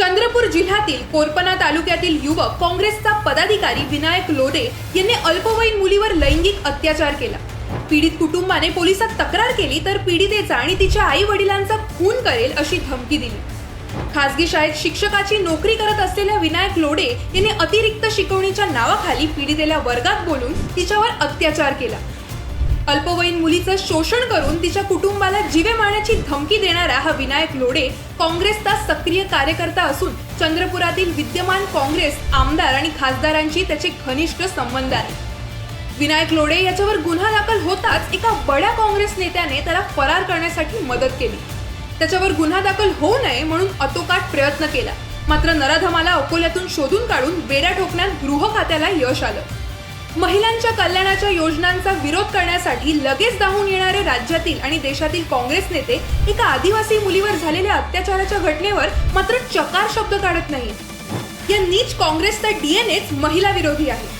चंद्रपूर जिल्ह्यातील कोरपना तालुक्यातील युवक काँग्रेसचा पदाधिकारी विनायक लोदे यांनी अल्पवयीन मुलीवर लैंगिक अत्याचार केला. पीडित कुटुंबाने पोलिसात तक्रार केली तर पीडितेचा आणि तिच्या आई वडिलांचा खून करेल अशी धमकी दिली. खासगी शाळेत शिक्षकाची नोकरी करत असलेल्या विनायक लोडे यांनी अतिरिक्त शिकवणीच्या नावाखाली पीडितेला वर्गात बोलून तिच्यावर अत्याचार केला. अल्पवयीन मुलीचं शोषण करून तिच्या कुटुंबाला जीवे मारण्याची धमकी देणारा हा विनायक लोडे काँग्रेसचा सक्रिय कार्यकर्ता असून चंद्रपुरातील विद्यमान काँग्रेस आमदार आणि खासदारांची त्याचे घनिष्ठ संबंध आहे. विनायक लोडे याच्यावर गुन्हा दाखल होताच एका बड्या काँग्रेस नेत्याने त्याला फरार करण्यासाठी मदत केली. त्याच्यावर गुन्हा दाखल होऊ नये म्हणून अतोकाट प्रयत्न केला. मात्र नराधमाला अकोल्यातून शोधून काढून बेड्या ठोकण्यात गृह खात्याला यश आलं. महिलांच्या कल्याणाच्या योजनांचा विरोध करण्यासाठी लगेच धावून येणारे राज्यातील आणि देशातील काँग्रेस नेते एका आदिवासी मुलीवर झालेल्या अत्याचाराच्या घटनेवर मात्र चकार शब्द काढत नाहीत. या नीच काँग्रेसचा डीएनएच महिला विरोधी आहे